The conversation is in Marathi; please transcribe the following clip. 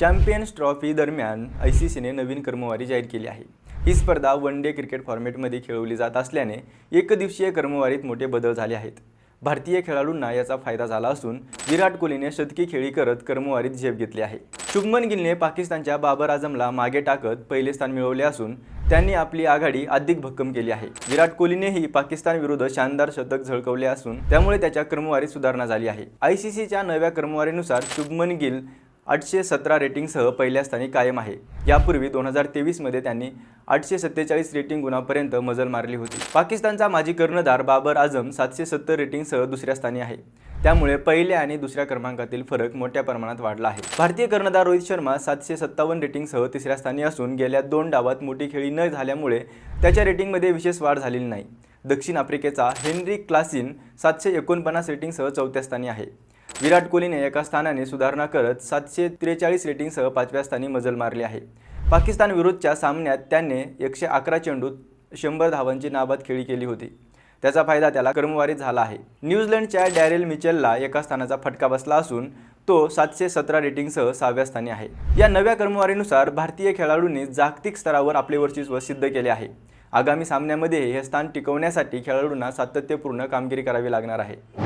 चॅम्पियन्स ट्रॉफी दरम्यान आय सी सीने नवीन क्रमवारी जाहीर केली आहे. ही स्पर्धा वन डे क्रिकेट फॉर्मॅटमध्ये खेळवली जात असल्याने एकदिवसीय क्रमवारीत मोठे बदल झाले आहेत. भारतीय खेळाडूंना याचा फायदा झाला असून विराट कोहलीने शतकी खेळी करत क्रमवारीत झेप घेतली आहे. शुभमन गिलने पाकिस्तानच्या बाबर आझमला मागे टाकत पहिले स्थान मिळवले असून त्यांनी आपली आघाडी अधिक भक्कम केली आहे. विराट कोहलीनेही पाकिस्तान विरुद्ध शानदार शतक झळकवले असून त्यामुळे त्याच्या क्रमवारीत सुधारणा झाली आहे. आय सी सीच्या नव्या क्रमवारीनुसार शुभमन गिल आठशे सतरा रेटिंगसह पहिल्या स्थानी कायम आहे. यापूर्वी दोन हजार तेवीसमध्ये त्यांनी आठशे सत्तेचाळीस रेटिंग गुणापर्यंत मजल मारली होती. पाकिस्तानचा माजी कर्णधार बाबर आझम सातशे सत्तर रेटिंगसह दुसऱ्या स्थानी आहे. त्यामुळे पहिल्या आणि दुसऱ्या क्रमांकातील फरक मोठ्या प्रमाणात वाढला आहे. भारतीय कर्णधार रोहित शर्मा सातशे सत्तावन्न रेटिंगसह तिसऱ्या स्थानी असून गेल्या दोन डावात मोठी खेळी न झाल्यामुळे त्याच्या रेटिंगमध्ये विशेष वाढ झालेली नाही. दक्षिण आफ्रिकेचा हेनरी क्लासिन सातशे एकोणपन्नास रेटिंगसह चौथ्या स्थानी आहे. विराट कोहलीने एका स्थानाने सुधारणा करत सातशे त्रेचाळीस रेटिंगसह पाचव्या स्थानी मजल मारली आहे. पाकिस्तान विरुद्धच्या सामन्यात त्याने एकशे अकरा चेंडूत शंभर धावांची नाबाद खेळी केली होती. त्याचा फायदा त्याला क्रमवारीत झाला आहे. न्यूझीलंडच्या डॅरेल मिचेलला एका स्थानाचा फटका बसला असून तो सातशे सतरा रेटिंगसह सहाव्या स्थानी आहे. या नव्या क्रमवारीनुसार भारतीय खेळाडूंनी जागतिक स्तरावर आपले वर्चस्व सिद्ध केले आहे. आगामी सामन्यामध्ये हे स्थान टिकवण्यासाठी खेळाडूंना सातत्यपूर्ण कामगिरी करावी लागणार आहे.